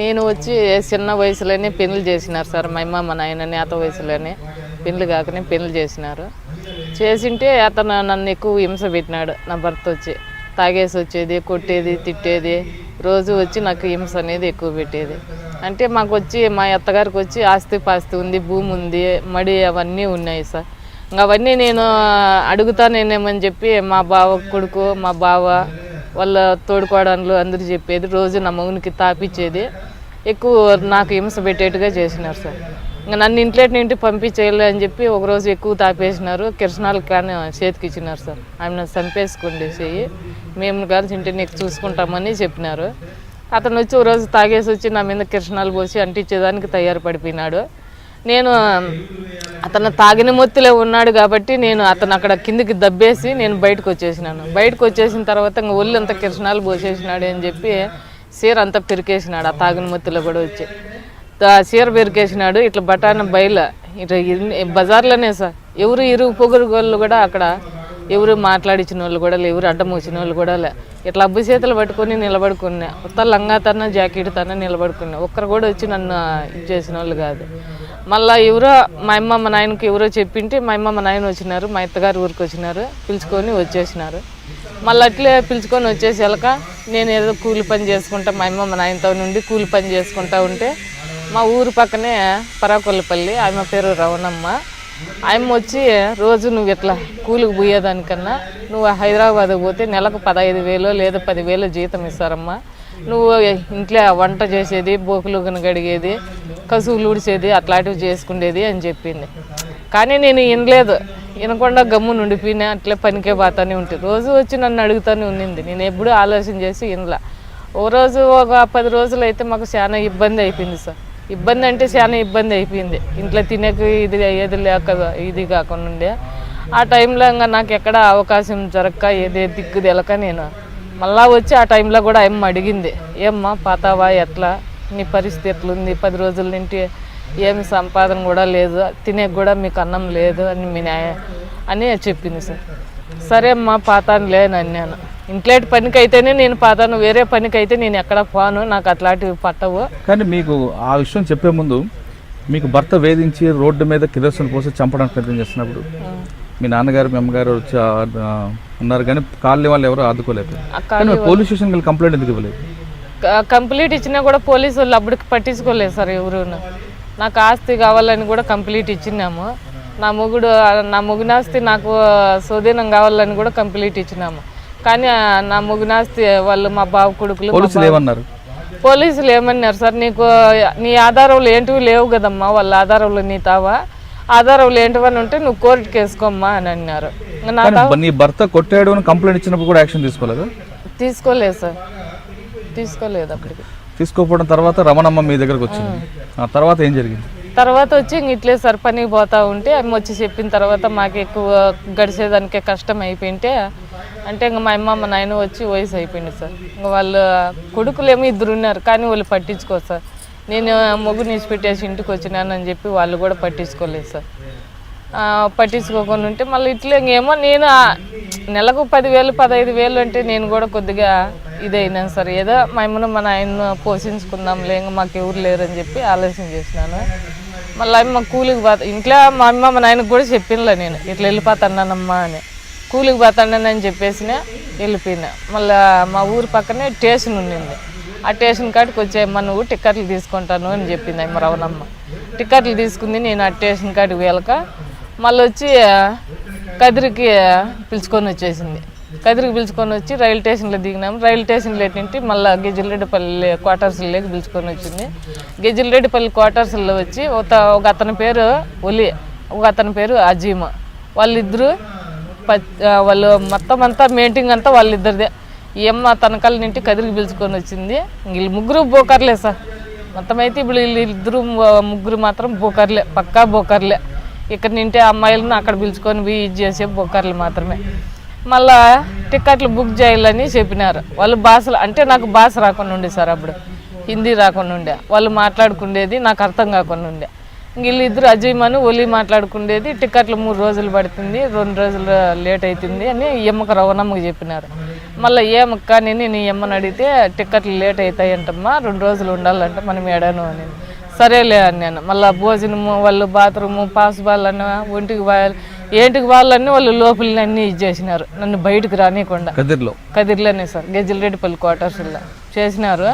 నేను వచ్చి చిన్న వయసులోనే పెళ్ళి చేసినారు సార్ మా అమ్మ మా నాయన నేత వయసులోనే పెళ్ళి కాకనే పెళ్ళి చేసినారు. చేసింటే అతను నన్ను ఎక్కువ హింస పెట్టినాడు నా భర్త వచ్చి. తాగేసి వచ్చేది కొట్టేది తిట్టేది రోజు వచ్చి నాకు హింస అనేది ఎక్కువ పెట్టేది. అంటే మాకు వచ్చి మా అత్తగారికి వచ్చి ఆస్తి పాస్తి ఉంది భూమి ఉంది మడి అవన్నీ ఉన్నాయి సార్. ఇంకా అవన్నీ నేను అడుగుతానేమని చెప్పి మా బావ కొడుకు మా బావ వాళ్ళ తోడుకోవడానికి అందరూ చెప్పేది రోజు నా మౌనికి తాపించేది ఎక్కువ నాకు హింస పెట్టేట్టుగా చేసినారు సార్. ఇంకా నన్ను ఇంట్లోటి ఇంటి పంపించేయాలి అని చెప్పి ఒకరోజు ఎక్కువ తాపేసినారు. కిరసనాలు కానీ చేతికి ఇచ్చినారు సార్. ఆమె చంపేసుకుండేసి మేము కానీ ఇంటి నీకు చూసుకుంటామని చెప్పినారు. అతను వచ్చి ఒకరోజు రోజు తాగేసి వచ్చి నా మీద కిరసనాలు పోసి అంటించేదానికి తయారు పడిపోయినాడు. నేను అతను తాగిన మొత్తులే ఉన్నాడు కాబట్టి నేను అతను అక్కడ కిందికి దబ్బేసి నేను బయటకు వచ్చేసినాను. బయటకు వచ్చేసిన తర్వాత ఇంకా ఒళ్ళు అంతా కిరసనాలు పోసేసినాడు అని చెప్పి సీర అంతా పెరికేసినాడు ఆ తాగిన మొత్తిలో కూడా వచ్చి. సీర చీర పెరికేసినాడు ఇట్లా బఠాన బయల ఇట్లా బజార్లోనే సార్ ఎవరు ఇరుగు పొగురు వాళ్ళు కూడా అక్కడ ఎవరు మాట్లాడించిన వాళ్ళు కూడా లేవు ఎవరు అడ్డం వచ్చిన వాళ్ళు కూడా లే. ఇట్లా అబ్బు చేతులు పట్టుకొని నిలబడుకున్నా. కొత్త లంగా తన జాకెట్ తన నిలబడుకున్నా. ఒక్కరు కూడా వచ్చి నన్ను ఇది చేసిన వాళ్ళు కాదు. మళ్ళీ ఎవరో మా అమ్మ మా నాయనకి ఎవరో చెప్పింటే మా అమ్మ మా నాయన వచ్చినారు మా అత్తగారు ఊరికి వచ్చినారు పిలుచుకొని వచ్చేసినారు. మళ్ళీ అట్లే పిలుచుకొని వచ్చేసాక నేను ఏదో కూలి పని చేసుకుంటా మా అమ్మ మా నాయనతో నుండి కూలి పని చేసుకుంటా ఉంటే మా ఊరు పక్కనే పరాకొల్లపల్లి ఆమె పేరు రవణమ్మ. ఆమె వచ్చి రోజు నువ్వు ఇట్లా కూలికి పోయేదానికన్నా నువ్వు హైదరాబాద్ పోతే నెలకు పదహైదు వేలు లేదా పదివేలు జీతం ఇస్తారమ్మా. నువ్వు ఇంట్లో వంట చేసేది బోకులు గడిగేది కసువులు ఊడిసేది అట్లాంటివి చేసుకునేది అని చెప్పింది. కానీ నేను వినలేదు. వినకుండా గమ్ము నుండిపోయినా అట్లే పనికే పోతానే ఉంటుంది రోజు వచ్చి నన్ను అడుగుతూనే ఉన్నింది నేను ఎప్పుడూ ఆలోచన చేసి ఇంట్లో ఓ రోజు ఒక పది రోజులు అయితే మాకు చాలా ఇబ్బంది అయిపోయింది సార్. ఇబ్బంది అంటే చాలా ఇబ్బంది అయిపోయింది. ఇంట్లో తినేకి ఇది ఏది లేక ఇది కాకుండా ఉండే. ఆ టైంలో ఇంకా నాకు ఎక్కడ అవకాశం జరగక ఏదే దిక్కు తెలక నేను. మళ్ళా వచ్చి ఆ టైంలో కూడా అమ్మ అడిగింది ఏమ్మా పాతావా ఎట్లా? నీ పరిస్థితి ఎట్లుంది? పది రోజుల నుండి ఏమి సంపాదన కూడా లేదు తినేకి కూడా మీకు అన్నం లేదు అని మీ న్యాయ అని చెప్పింది సార్. సరే అమ్మా పాతాను లేనని నేను ఇంట్లోటి పనికి అయితేనే నేను పాతాను వేరే పనికి అయితే నేను ఎక్కడ పోను నాకు అట్లాంటివి పట్టవు. కానీ మీకు ఆ విషయం చెప్పే ముందు మీకు భర్త వేధించి రోడ్డు మీద కిరోసిన్ పోసి చంపడానికి ప్రయత్నం చేస్తున్నప్పుడు మీ నాన్నగారు మీ అమ్మగారు వచ్చి ఉన్నారు కానీ కాలనీ వాళ్ళు ఎవరు ఆదుకోలేదు. కానీ పోలీస్ స్టేషన్కి కంప్లైంట్ ఎందుకు ఇవ్వలేదు? కంప్లీట్ ఇచ్చినా కూడా పోలీసు వాళ్ళు అప్పటికి పట్టించుకోలేదు సార్ ఎవరు నాకు ఆస్తి కావాలని కూడా కంప్లీట్ ఇచ్చినాము. నా మొగుడు నా మొగునాస్తి నాకు స్వధీనం కావాలని కూడా కంప్లీట్ ఇచ్చినాము. కానీ నా మొగునాస్తి వాళ్ళు మా బావ కొడుకులు పోలీసులు ఏమన్నారు? పోలీసులు ఏమన్నారు? సార్ నీకు నీ ఆధారాలు ఏంటివి లేవు కదమ్మా వాళ్ళ ఆధారాలు నీ తావా? ఆధారాలు ఏంటివని ఉంటే నువ్వు కోర్టుకి వేసుకోమ్మా అని అన్నారు. నీ భర్త కొట్టాడు అని కంప్లైంట్ ఇచ్చినప్పుడు కూడా యాక్షన్ తీసుకోలేదు? తీసుకోలేదు సార్. తీసుకోలేదు అప్పటికి. తీసుకోకపోవడం తర్వాత రమణమ్మ మీ దగ్గరకు వచ్చింది. ఆ. తర్వాత ఏం జరిగింది? తర్వాత వచ్చి ఇంక ఇట్లే సార్ పనికి పోతా ఉంటే అమ్మ వచ్చి చెప్పిన తర్వాత మాకు ఎక్కువ గడిచేదానికి కష్టం అయిపోయింటే అంటే ఇంక మా అమ్మ మా నాయన వచ్చి వయసు అయిపోయింది సార్. ఇంక వాళ్ళు కొడుకులు ఏమో ఇద్దరు ఉన్నారు కానీ వాళ్ళు పట్టించుకోరు సార్. నేను మొగ్గు పెట్టేసి ఇంటికి వచ్చినానని చెప్పి వాళ్ళు కూడా పట్టించుకోలేదు సార్. పట్టించుకోకుండా ఉంటే మళ్ళీ ఇట్లా ఇంకేమో నేను నెలకు పదివేలు పదహైదు వేలు అంటే నేను కూడా కొద్దిగా ఇదైనా సరే. ఏదో మేమును మన మా నాయన పోషించుకుందాంలే ఇంకా మాకు ఎవరు లేరని చెప్పి ఆలోచన చేసినాను. మళ్ళీ అమ్మ కూలికి పోతా ఇంట్లో మా అమ్మ మా నాయనకు కూడా చెప్పినలే నేను ఇట్లా వెళ్ళిపోతానమ్మా అని. కూలికి పోతానని చెప్పేసిన వెళ్ళిపోయినా. మళ్ళీ మా ఊరు పక్కనే స్టేషన్ ఉండింది. ఆ స్టేషన్ కాడికి వచ్చేయమ్మ నువ్వు టిక్కెట్లు తీసుకుంటాను అని చెప్పింది అమ్మ రవణమ్మ. టిక్కెట్లు తీసుకుంది నేను ఆ స్టేషన్ కాడికి వెళ్ళక మళ్ళీ వచ్చి కదిరికి పిలుచుకొని వచ్చేసింది. కదిరికి పిలుచుకొని వచ్చి రైలు స్టేషన్లో దిగినాము. రైలు స్టేషన్లో ఏంటంటే మళ్ళీ గెజిల్రెడ్డిపల్లి క్వార్టర్స్లోకి పిలుచుకొని వచ్చింది. గెజిల్రెడ్డిపల్లి క్వార్టర్స్లో వచ్చి ఒక ఒక అతని పేరు ఒలి ఒక అతని పేరు అజీమ. వాళ్ళిద్దరూ ప- వాళ్ళు మొత్తం అంతా మెయింటింగ్ అంతా వాళ్ళిద్దరిదే. ఈ అమ్మ తనకాల నుండి కదిరికి పిలుచుకొని వచ్చింది. వీళ్ళు ముగ్గురు బోకర్లే సార్. మొత్తం అయితే ఇప్పుడు వీళ్ళు ఇద్దరు ముగ్గురు మాత్రం బోకర్లే పక్కా బోకర్లే. ఇక్కడ నింటే అమ్మాయిలను అక్కడ పిలుచుకొని పోయి ఇది చేసే బొక్కర్లు మాత్రమే. మళ్ళా టికెట్లు బుక్ చేయాలని చెప్పినారు. వాళ్ళు భాషలు అంటే నాకు భాష రాకుండా ఉండే సార్ అప్పుడు. హిందీ రాకుండా ఉండే. వాళ్ళు మాట్లాడుకుండేది నాకు అర్థం కాకుండా ఉండే. వీళ్ళిద్దరు అజయమని ఒలి మాట్లాడుకుండేది. టికెట్లు మూడు రోజులు పడుతుంది రెండు రోజులు లేట్ అవుతుంది అని ఎమ్మక రవణమ్మకి చెప్పినారు. మళ్ళీ ఏమక్క నేను నీ అమ్మని అడిగితే టిక్కెట్లు లేట్ అవుతాయంటమ్మా రెండు రోజులు ఉండాలంటే మనం ఏడాను అని. సరేలే అని నేను మళ్ళీ భోజనము వాళ్ళు బాత్రూము పాస్ బాల్ ఒంటికి వాళ్ళు ఏంటికి వాళ్ళన్నీ వాళ్ళు లోపలని అన్నీ ఇచ్చేసినారు నన్ను బయటకు రానియకుండా. కదిర్లో. కదిర్లోనే సార్ గెజిలరెడ్డిపల్లి క్వార్టర్స్లో చేసినారు.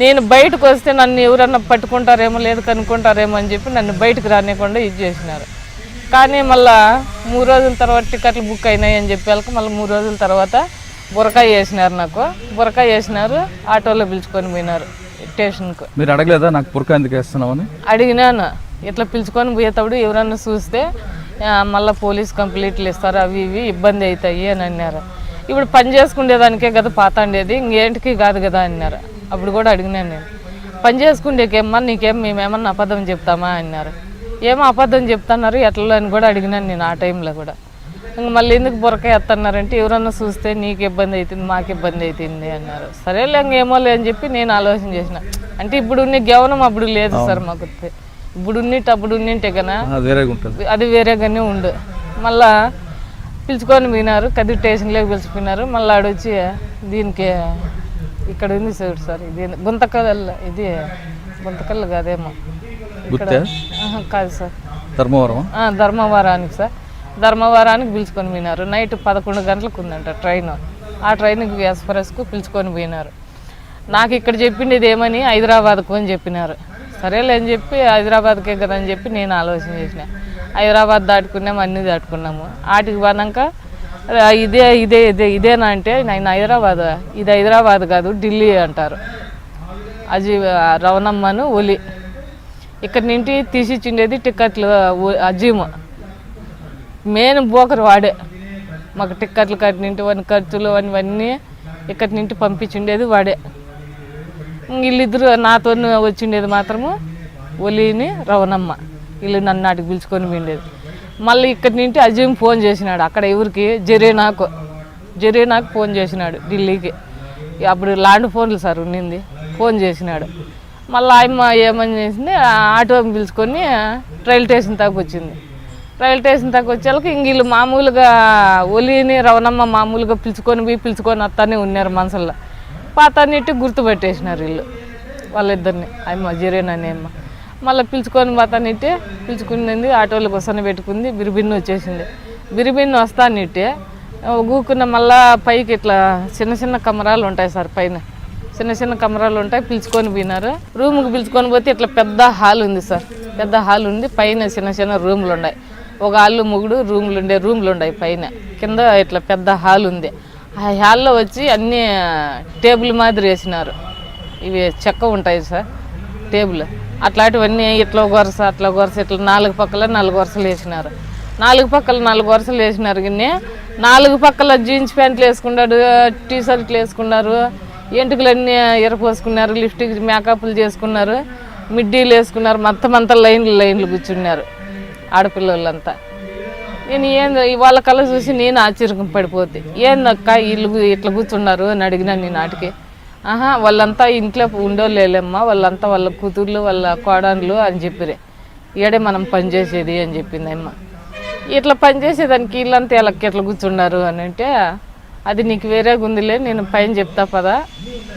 నేను బయటకు వస్తే నన్ను ఎవరన్నా పట్టుకుంటారేమో లేదు కనుక్కుంటారేమో అని చెప్పి నన్ను బయటకు రానియకుండా ఇది చేసినారు. కానీ మళ్ళా మూడు రోజుల తర్వాత టికెట్లు బుక్ అయినాయి అని చెప్పి వాళ్ళకి మళ్ళీ మూడు రోజుల తర్వాత బురకాయ వేసినారు నాకు. బురకాయ వేసినారు ఆటోలో పిలుచుకొని పోయినారు. స్టేషన్కు. మీరు అడగలేదా నాకు పురక ఎందుకు వేస్తున్నావని? అడిగినాను. ఇట్లా పిలుచుకొని పోయేటప్పుడు ఎవరన్నా చూస్తే మళ్ళా పోలీస్ కంప్లైంట్లు ఇస్తారు అవి ఇవి ఇబ్బంది అవుతాయి అని అన్నారు. ఇప్పుడు పని చేసుకునేదానికే కదా పాతాండేది ఇంకేంటికి కాదు కదా అన్నారు. అప్పుడు కూడా అడిగినాను నేను. పని చేసుకునేకేమ్మా నీకేం మేమేమన్నా అబద్ధం చెప్తామా అన్నారు. ఏమో అబద్ధం చెప్తున్నారు ఎట్లా అని కూడా అడిగినాను నేను ఆ టైంలో కూడా. ఇంక మళ్ళీ ఎందుకు బురక ఎత్తన్నారంటే ఎవరన్నా చూస్తే నీకు ఇబ్బంది అవుతుంది మాకు ఇబ్బంది అవుతుంది అన్నారు. సరేలే ఇంకేమో లే అని చెప్పి నేను ఆలోచన చేసిన. అంటే ఇప్పుడు ఉన్న గవనం అప్పుడు లేదు సార్ మాకు. ఇప్పుడు ఉన్నట్టు అప్పుడు ఉన్నింటే కన్నా అది వేరేగా ఉంటుంది. అది వేరేగానే ఉండు. మళ్ళా పిలుచుకొని పోయినారు కది స్టేషన్లోకి పిలిచిపోయినారు మళ్ళీ ఆడొచ్చి దీనికి ఇక్కడ ఉంది చూడు సార్ ఇది గుంతకల్ ఇది గుంతకల్ కాదేమో. కాదు సార్. ధర్మవరం ధర్మవరానికి సార్. ధర్మవరానికి పిలుచుకొని పోయినారు. నైట్ పదకొండు గంటలకు ఉందంట ట్రైన్ ఆ ట్రైన్కి ఎస్ప్రెస్కు పిలుచుకొని పోయినారు. నాకు ఇక్కడ చెప్పింది ఏమని? హైదరాబాద్కు అని చెప్పినారు. సరేలే అని చెప్పి హైదరాబాద్కే కదా అని చెప్పి నేను ఆలోచన చేసిన. హైదరాబాద్ దాటుకున్నాము అన్నీ దాటుకున్నాము. ఆటికి పోనాక ఇదే ఇదే ఇదే ఇదేనా? అంటే నేను హైదరాబాద్ ఇది హైదరాబాద్ కాదు ఢిల్లీ అంటారు. అజీ రవణమ్మను ఒలి. ఇక్కడ నుండి తీసిచ్చిండేది టిక్కెట్లు అజీమ్. మెయిన్ బోకర్ వాడే. మాకు టిక్కెట్లు కట్టినింటి వన్ ఖర్చులు అవన్నీ ఇక్కడి నుండి పంపించుండేది వాడే. వీళ్ళిద్దరు నాతో వచ్చిండేది మాత్రము ఒలిని రవణమ్మ. వీళ్ళు నన్ను నాటికి పిలుచుకొని ఉండేది మళ్ళీ ఇక్కడి నుండి అజీమ్ ఫోన్ చేసినాడు. అక్కడ ఎవరికి? జరీనాకు. జరీనాకు ఫోన్ చేసినాడు ఢిల్లీకి. అప్పుడు ల్యాండ్ ఫోన్లు సార్ ఉన్నింది. ఫోన్ చేసినాడు. మళ్ళీ ఆయమ్మ ఏమని చేసింది? ఆటో పిలుచుకొని రైల్ స్టేషన్ దాకా వచ్చింది. రైల్ స్టేషన్ దాకా వచ్చేళ్ళకి ఇంక వీళ్ళు మామూలుగా ఒలిని రవణమ్మ మామూలుగా పిలుచుకొని పోయి పిలుచుకొని వస్తానే ఉన్నారు మనసుల్లో పాతాన్నిటి గుర్తుపెట్టేసినారు వీళ్ళు వాళ్ళిద్దరిని. అమ్మ జరేన్ అనే అమ్మ. మళ్ళీ పిలుచుకొని పోతానిట్టే పిలుచుకునింది ఆటోలో వస్తానే పెట్టుకుంది బిరిబిన్ను వచ్చేసింది. బిరిబిన్ను వస్తానిట్టే ఊకున్న మళ్ళా పైకి ఇట్లా చిన్న చిన్న కమరాలు ఉంటాయి సార్ పైన. చిన్న చిన్న కమరాలు ఉంటాయి పిలుచుకొని పోయినారు. రూమ్కి పిలుచుకొని పోతే ఇట్లా పెద్ద హాల్ ఉంది సార్. పెద్ద హాల్ ఉంది పైన చిన్న చిన్న రూమ్లు ఉన్నాయి. ఒక ఆళ్ళు మొగుడు రూమ్లు ఉండే రూమ్లు ఉన్నాయి పైన. కింద ఇట్లా పెద్ద హాల్ ఉంది. ఆ హాల్లో వచ్చి అన్ని టేబుల్ మాదిరి వేసినారు. ఇవి చెక్క ఉంటాయి సార్ టేబుల్. అట్లాంటివన్నీ ఇట్లా ఒక వరుస అట్లా ఒక వరుస ఇట్లా నాలుగు పక్కల నాలుగు వరుసలు వేసినారు. నాలుగు పక్కల నాలుగు వరుసలు వేసినారు కానీ నాలుగు పక్కల జీన్స్ ప్యాంట్లు వేసుకున్నాడు టీ షర్ట్లు వేసుకున్నారు. ఎంటుకలన్నీ ఎరపోసుకున్నారు లిప్స్టిక్ మేకప్లు చేసుకున్నారు. మిడ్డీలు వేసుకున్నారు మొత్తం అంతా లైన్లు లైన్లు కూర్చున్నారు. ఆడపిల్లలంతా. నేను ఏంది వాళ్ళ కళ్ళ చూసి నేను ఆశ్చర్యం పడిపోతే ఏందక్క వీళ్ళు ఇట్లా కూర్చున్నారు అని అడిగినా నేను నాటికి ఆహా వాళ్ళంతా ఇంట్లో ఉండోలేమ్మా వాళ్ళంతా వాళ్ళ కూతుర్లు వాళ్ళ కోడన్లు అని చెప్పిరే ఈడే మనం పనిచేసేది అని చెప్పింది అమ్మ. ఇట్లా పనిచేసేదానికి వీళ్ళంతా వీళ్ళకి ఎట్లా కూర్చున్నారు అని అంటే అది నీకు వేరే గుందిలే నేను పైన చెప్తా పదా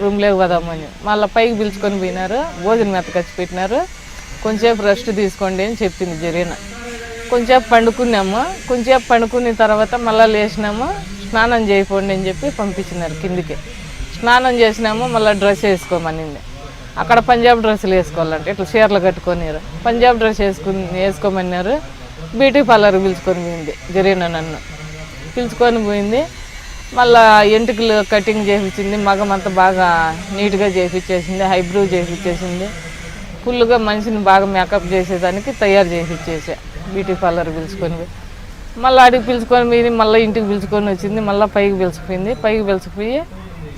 రూమ్లోకి పదామని. మళ్ళీ పైకి పిలుచుకొని పోయినారు భోజనం మెత్తకచ్చి పెట్టినారు కొంచెంసేపు రెస్ట్ తీసుకోండి అని చెప్పింది జరిగిన కొంచెంసేపు పండుకున్నాము. కొంచెంసేపు పండుకున్న తర్వాత మళ్ళీ లేచినాము. స్నానం చేయకండి అని చెప్పి పంపించినారు కిందికి. స్నానం చేసినాము మళ్ళీ డ్రెస్ వేసుకోమనింది. అక్కడ పంజాబ్ డ్రెస్సులు వేసుకోవాలంటే ఇట్లా చీరలు కట్టుకొనిరు. పంజాబ్ డ్రెస్ వేసుకుని వేసుకోమన్నారు. బ్యూటీ పార్లర్ పిలుచుకొని పోయింది జరిగిన నన్ను. పిలుచుకొని పోయింది. మళ్ళా ఎంటుకలు కటింగ్ చేయించింది. మగం అంతా బాగా నీట్గా చేయించేసింది హైబ్రూ చేయించేసింది. ఫుల్గా మనిషిని బాగా మేకప్ చేసేదానికి తయారు చేసి ఇచ్చేసా బ్యూటీ పార్లర్ పిలుచుకొని పోయి. మళ్ళీ అడిగి పిలుచుకొని పోయి మళ్ళీ ఇంటికి పిలుచుకొని వచ్చింది మళ్ళీ పైకి పిలిచిపోయింది పైకి పిలిచిపోయి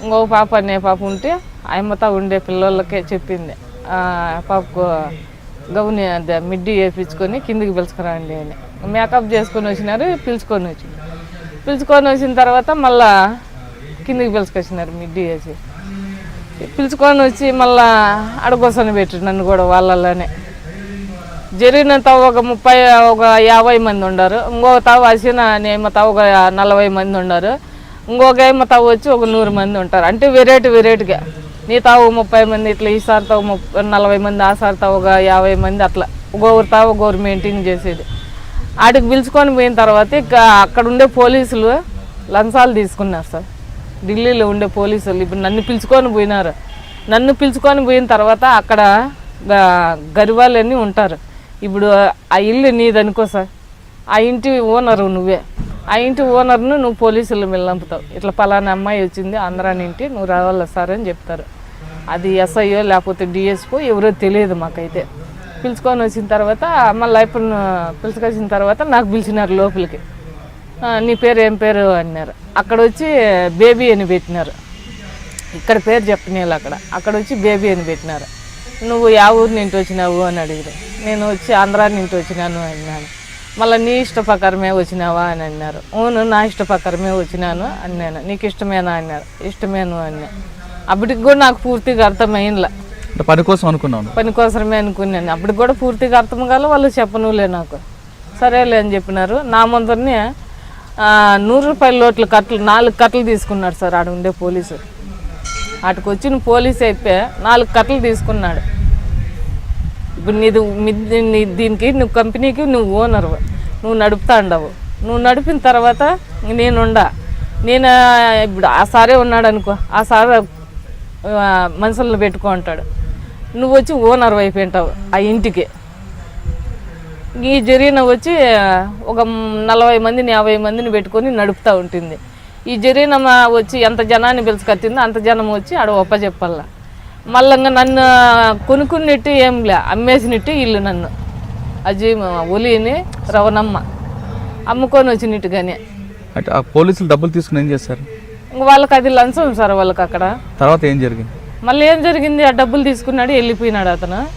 ఇంకో పాప అనే పాప ఉంటే ఆయమ్మతో ఉండే పిల్లలకే చెప్పింది. పాపకు గౌని అదే మిడ్డీ వేయించుకొని కిందికి పిలుచుకురండి అని. మేకప్ చేసుకొని వచ్చినారు పిలుచుకొని వచ్చి. పిలుచుకొని వచ్చిన తర్వాత మళ్ళా కిందికి పిలుచుకొచ్చినారు మిడ్డీ వేసి. పిలుచుకొని వచ్చి మళ్ళా అడగొసని పెట్టి నన్ను కూడా వాళ్ళలోనే. జరిగినంత ఒక ముప్పై ఒక యాభై మంది ఉన్నారు ఇంకో తావు వచ్చిన నేమ తావు ఒక నలభై మంది ఉన్నారు ఇంకొక ఏమో తావు వచ్చి ఒక నూరు మంది ఉంటారు. అంటే వెరైటీ వెరైటీగా. నీ తావు ముప్పై మంది ఇట్లా ఈ తావు ముప్పై నలభై మంది ఆ సారి తావు ఒక యాభై మంది అట్లా. ఒక్కొక్కరు తావు ఒక్కొక్కరు మెయింటైన్ చేసేది. ఆడికి పిలుచుకొని పోయిన తర్వాత ఇక అక్కడ ఉండే పోలీసులు లంచాలు తీసుకున్నారు సార్. ఢిల్లీలో ఉండే పోలీసులు ఇప్పుడు నన్ను పిలుచుకొని పోయినారు. నన్ను పిలుచుకొని పోయిన తర్వాత అక్కడ గరివాళ్ళని ఉంటారు. ఇప్పుడు ఆ ఇల్లు నీదనుకో సార్. ఆ ఇంటి ఓనరు నువ్వే. ఆ ఇంటి ఓనర్ను నువ్వు పోలీసులు మిల్లంపుతావు ఇట్లా పలానా అమ్మాయి వచ్చింది ఆంధ్రాని ఇంటి నువ్వు రావాలా సార్ అని చెప్తారు. అది ఎస్ఐయో లేకపోతే డిఎస్పో ఎవరో తెలియదు మాకైతే. పిలుచుకొని వచ్చిన తర్వాత మళ్ళీ లైఫ్ను పిలుచుకొచ్చిన తర్వాత నాకు పిలిచినారు లోపలికి. నీ పేరు ఏం పేరు అన్నారు. అక్కడ వచ్చి బేబీ అని పెట్టినారు. ఇక్కడ పేరు చెప్పనీళ్ళు అక్కడ. అక్కడ వచ్చి బేబీ అని పెట్టినారు. నువ్వు యా ఊరు నుంచి వచ్చినావు అని అడిగారు నేను వచ్చి ఆంధ్రా నుంచి వచ్చినాను అన్నాను. మళ్ళీ నీ ఇష్ట ప్రకారమే వచ్చినావా అని అన్నారు. అవును నా ఇష్ట ప్రకారమే వచ్చినాను అన్నాను. నీకు ఇష్టమేనా అన్నారు. ఇష్టమేను అన్నా. అప్పటికి కూడా నాకు పూర్తిగా అర్థమైందిలా. అంటే పని కోసం అనుకున్నాను. పని కోసమే అనుకున్నాను. అప్పటికి కూడా పూర్తిగా అర్థం కాలే వాళ్ళు చెప్పనులే నాకు. సరేలే అని చెప్పినారు. నా ముందరనే నూరు రూపాయల లోట్ల కట్టలు నాలుగు కట్టలు తీసుకున్నాడు సార్ ఆడ ఉండే పోలీసు. అటుకు వచ్చిన పోలీస్ అయిపోయా నాలుగు కట్టలు తీసుకున్నాడు. ఇప్పుడు నీది నీ దీనికి నువ్వు కంపెనీకి నువ్వు ఓనర్. నువ్వు నడుపుతా ఉండవు నువ్వు నడిపిన తర్వాత నేనుండా నేను ఇప్పుడు ఆ సారే ఉన్నాడు అనుకో ఆ సార్ మనుషులను పెట్టుకో అంటాడు. నువ్వు వచ్చి ఓనర్ అయిపోయింటావు ఆ ఇంటికి. ఈ జరిగిన వచ్చి ఒక నలభై మందిని యాభై మందిని పెట్టుకొని నడుపుతూ ఉంటుంది. ఈ జరిగిన వచ్చి ఎంత జనాన్ని పిలుచుకొచ్చిందో అంత జనం వచ్చి ఆడ ఒప్ప చెప్పాల మళ్ళీ నన్ను కొనుక్కున్నట్టు ఏం లే అమ్మేసినట్టు ఇల్లు నన్ను. అజీ ఒలిని రవణమ్మ అమ్ముకొని వచ్చినట్టుగానే అంటే ఆ పోలీసులు డబ్బులు తీసుకుని ఏం చేస్తారు ఇంక వాళ్ళకి అది లంచం సార్ వాళ్ళకి అక్కడ. తర్వాత ఏం జరిగింది? మళ్ళీ ఏం జరిగింది? ఆ డబ్బులు తీసుకున్నాడు వెళ్ళిపోయినాడు అతను.